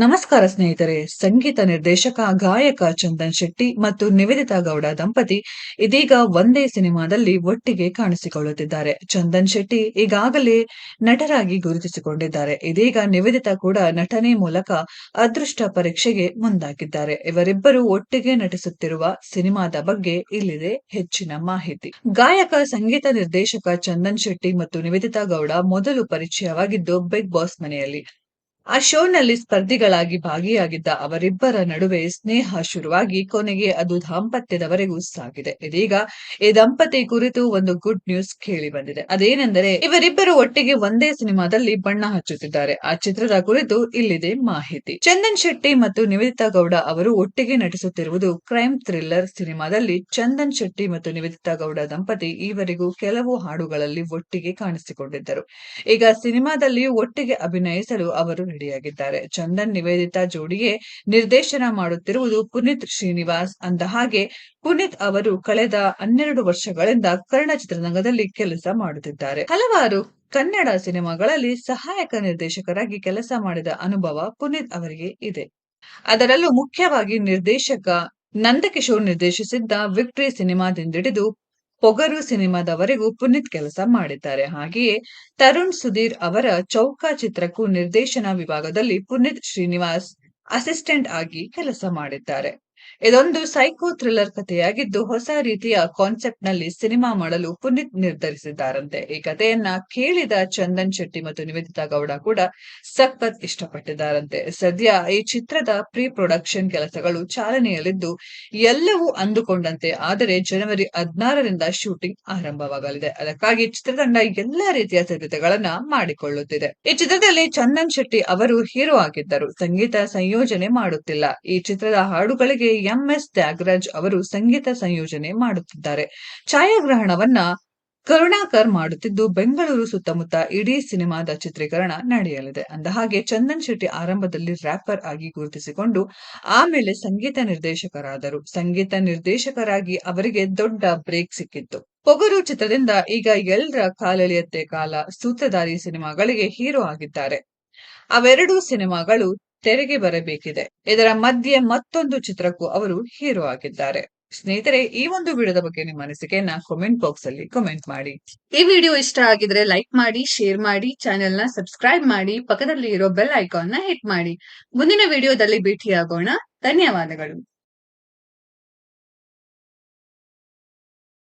ನಮಸ್ಕಾರ ಸ್ನೇಹಿತರೆ, ಸಂಗೀತ ನಿರ್ದೇಶಕ, ಗಾಯಕ ಚಂದನ್ ಶೆಟ್ಟಿ ಮತ್ತು ನಿವೇದಿತಾ ಗೌಡ ದಂಪತಿ ಇದೀಗ ಒಂದೇ ಸಿನಿಮಾದಲ್ಲಿ ಒಟ್ಟಿಗೆ ಕಾಣಿಸಿಕೊಳ್ಳುತ್ತಿದ್ದಾರೆ. ಚಂದನ್ ಶೆಟ್ಟಿ ಈಗಾಗಲೇ ನಟರಾಗಿ ಗುರುತಿಸಿಕೊಂಡಿದ್ದಾರೆ. ಇದೀಗ ನಿವೇದಿತಾ ಕೂಡ ನಟನೆ ಮೂಲಕ ಅದೃಷ್ಟ ಪರೀಕ್ಷೆಗೆ ಮುಂದಾಗಿದ್ದಾರೆ. ಇವರಿಬ್ಬರು ಒಟ್ಟಿಗೆ ನಟಿಸುತ್ತಿರುವ ಸಿನಿಮಾದ ಬಗ್ಗೆ ಇಲ್ಲಿದೆ ಹೆಚ್ಚಿನ ಮಾಹಿತಿ. ಗಾಯಕ, ಸಂಗೀತ ನಿರ್ದೇಶಕ ಚಂದನ್ ಶೆಟ್ಟಿ ಮತ್ತು ನಿವೇದಿತಾ ಗೌಡ ಮೊದಲು ಪರಿಚಯವಾಗಿದ್ದು ಬಿಗ್ ಬಾಸ್ ಮನೆಯಲ್ಲಿ. ಆ ಶೋನಲ್ಲಿ ಸ್ಪರ್ಧಿಗಳಾಗಿ ಭಾಗಿಯಾಗಿದ್ದ ಅವರಿಬ್ಬರ ನಡುವೆ ಸ್ನೇಹ ಶುರುವಾಗಿ ಕೊನೆಗೆ ಅದು ದಾಂಪತ್ಯದವರೆಗೂ ಸಾಗಿದೆ. ಇದೀಗ ಈ ದಂಪತಿ ಕುರಿತು ಒಂದು ಗುಡ್ ನ್ಯೂಸ್ ಕೇಳಿ ಬಂದಿದೆ. ಅದೇನೆಂದರೆ, ಇವರಿಬ್ಬರು ಒಟ್ಟಿಗೆ ಒಂದೇ ಸಿನಿಮಾದಲ್ಲಿ ಬಣ್ಣ ಹಚ್ಚುತ್ತಿದ್ದಾರೆ. ಆ ಚಿತ್ರದ ಕುರಿತು ಇಲ್ಲಿದೆ ಮಾಹಿತಿ. ಚಂದನ್ ಶೆಟ್ಟಿ ಮತ್ತು ನಿವೇದಿತಾ ಗೌಡ ಅವರು ಒಟ್ಟಿಗೆ ನಟಿಸುತ್ತಿರುವುದು ಕ್ರೈಮ್ ಥ್ರಿಲ್ಲರ್ ಸಿನಿಮಾದಲ್ಲಿ ಚಂದನ್ ಶೆಟ್ಟಿ ಮತ್ತು ನಿವೇದಿತಾ ಗೌಡ ದಂಪತಿ ಈವರೆಗೂ ಕೆಲವು ಹಾಡುಗಳಲ್ಲಿ ಒಟ್ಟಿಗೆ ಕಾಣಿಸಿಕೊಂಡಿದ್ದರು. ಈಗ ಸಿನಿಮಾದಲ್ಲಿಯೂ ಒಟ್ಟಿಗೆ ಅಭಿನಯಿಸಲು ಅವರು ರೆಡಿಯಾಗಿದ್ದಾರೆ. ಚಂದನ್ ನಿವೇದಿತಾ ಜೋಡಿಗೆ ನಿರ್ದೇಶನ ಮಾಡುತ್ತಿರುವುದು ಪುನೀತ್ ಶ್ರೀನಿವಾಸ್ ಅಂದ ಹಾಗೆ ಪುನೀತ್ ಅವರು ಕಳೆದ ಹನ್ನೆರಡು ವರ್ಷಗಳಿಂದ ಕನ್ನಡ ಚಿತ್ರರಂಗದಲ್ಲಿ ಕೆಲಸ ಮಾಡುತ್ತಿದ್ದಾರೆ. ಹಲವಾರು ಕನ್ನಡ ಸಿನಿಮಾಗಳಲ್ಲಿ ಸಹಾಯಕ ನಿರ್ದೇಶಕರಾಗಿ ಕೆಲಸ ಮಾಡಿದ ಅನುಭವ ಪುನೀತ್ ಅವರಿಗೆ ಇದೆ. ಅದರಲ್ಲೂ ಮುಖ್ಯವಾಗಿ ನಿರ್ದೇಶಕ ನಂದಕಿಶೋರ್ ನಿರ್ದೇಶಿಸಿದ್ದ ವಿಕ್ಟ್ರಿ ಸಿನಿಮಾದಿಂದಿಡಿದು ಪೊಗರು ಸಿನಿಮಾದವರೆಗೂ ಪುನೀತ್ ಕೆಲಸ ಮಾಡಿದ್ದಾರೆ. ಹಾಗೆಯೇ ತರುಣ್ ಸುಧೀರ್ ಅವರ ಚೌಕಾ ಚಿತ್ರಕ್ಕೂ ನಿರ್ದೇಶನ ವಿಭಾಗದಲ್ಲಿ ಪುನೀತ್ ಶ್ರೀನಿವಾಸ್ ಅಸಿಸ್ಟೆಂಟ್ ಆಗಿ ಕೆಲಸ ಮಾಡಿದ್ದಾರೆ. ಇದೊಂದು ಸೈಕೋ ಥ್ರಿಲ್ಲರ್ ಕಥೆಯಾಗಿದ್ದು ಹೊಸ ರೀತಿಯ ಕಾನ್ಸೆಪ್ಟ್ನಲ್ಲಿ ಸಿನಿಮಾ ಮಾಡಲು ಪುನೀತ್ ನಿರ್ಧರಿಸಿದ್ದಾರಂತೆ. ಈ ಕಥೆಯನ್ನ ಕೇಳಿದ ಚಂದನ್ ಶೆಟ್ಟಿ ಮತ್ತು ನಿವೇದಿತಾ ಗೌಡ ಕೂಡ ಸಖತ್ ಇಷ್ಟಪಟ್ಟಿದ್ದಾರಂತೆ. ಸದ್ಯ ಈ ಚಿತ್ರದ ಪ್ರೀ ಪ್ರೊಡಕ್ಷನ್ ಕೆಲಸಗಳು ಚಾಲನೆಯಲ್ಲಿದ್ದು ಎಲ್ಲವೂ ಅಂದುಕೊಂಡಂತೆ. ಆದರೆ ಜನವರಿ ಹದಿನಾರರಿಂದ ಶೂಟಿಂಗ್ ಆರಂಭವಾಗಲಿದೆ. ಅದಕ್ಕಾಗಿ ಚಿತ್ರತಂಡ ಎಲ್ಲಾ ರೀತಿಯ ಸಿದ್ಧತೆಗಳನ್ನ ಮಾಡಿಕೊಳ್ಳುತ್ತಿದೆ. ಈ ಚಿತ್ರದಲ್ಲಿ ಚಂದನ್ ಶೆಟ್ಟಿ ಅವರು ಹೀರೋ ಆಗಿದ್ದರು. ಸಂಗೀತ ಸಂಯೋಜನೆ ಮಾಡುತ್ತಿಲ್ಲ. ಈ ಚಿತ್ರದ ಹಾಡುಗಳಿಗೆ ಎಂಎಸ್ ತ್ಯಾಗರಾಜ್ ಅವರು ಸಂಗೀತ ಸಂಯೋಜನೆ ಮಾಡುತ್ತಿದ್ದಾರೆ. ಛಾಯಾಗ್ರಹಣವನ್ನ ಕರುಣಾಕರ್ ಮಾಡುತ್ತಿದ್ದು, ಬೆಂಗಳೂರು ಸುತ್ತಮುತ್ತ ಇಡೀ ಸಿನಿಮಾದ ಚಿತ್ರೀಕರಣ ನಡೆಯಲಿದೆ. ಅಂದಹಾಗೆ ಚಂದನ್ ಶೆಟ್ಟಿ ಆರಂಭದಲ್ಲಿ ರ್ಯಾಪರ್ ಆಗಿ ಗುರುತಿಸಿಕೊಂಡು, ಆಮೇಲೆ ಸಂಗೀತ ನಿರ್ದೇಶಕರಾದರು. ಸಂಗೀತ ನಿರ್ದೇಶಕರಾಗಿ ಅವರಿಗೆ ದೊಡ್ಡ ಬ್ರೇಕ್ ಸಿಕ್ಕಿತ್ತು. ಪೊಗರು ಚಿತ್ರದಿಂದ ಈಗ ಎಲ್ಲರ ಕಾಲೆಳೆಯತ್ತೆ ಕಾಲ, ಸೂತ್ರಧಾರಿ ಸಿನಿಮಾಗಳಿಗೆ ಹೀರೋ ಆಗಿದ್ದಾರೆ. ಅವೆರಡೂ ಸಿನಿಮಾಗಳು ತೆರೆಗೆ ಬರಬೇಕಿದೆ. ಇದರ ಮಧ್ಯೆ ಮತ್ತೊಂದು ಚಿತ್ರಕ್ಕೂ ಅವರು ಹೀರೋ ಆಗಿದ್ದಾರೆ. ಸ್ನೇಹಿತರೆ, ಈ ಒಂದು ವಿಡಿಯೋದ ಬಗ್ಗೆ ನಿಮ್ಮ ಅನಿಸಿಕೆಯನ್ನ ಕಮೆಂಟ್ ಬಾಕ್ಸ್ ಅಲ್ಲಿ ಕಮೆಂಟ್ ಮಾಡಿ. ಈ ವಿಡಿಯೋ ಇಷ್ಟ ಆಗಿದ್ರೆ ಲೈಕ್ ಮಾಡಿ ಶೇರ್ ಮಾಡಿ ಚಾನೆಲ್ನ ಸಬ್ಸ್ಕ್ರೈಬ್ ಮಾಡಿ ಪಕ್ಕದಲ್ಲಿ ಇರೋ ಬೆಲ್ ಐಕಾನ್ನ ಹಿಟ್ ಮಾಡಿ. ಮುಂದಿನ ವಿಡಿಯೋದಲ್ಲಿ ಭೇಟಿಯಾಗೋಣ. ಧನ್ಯವಾದಗಳು.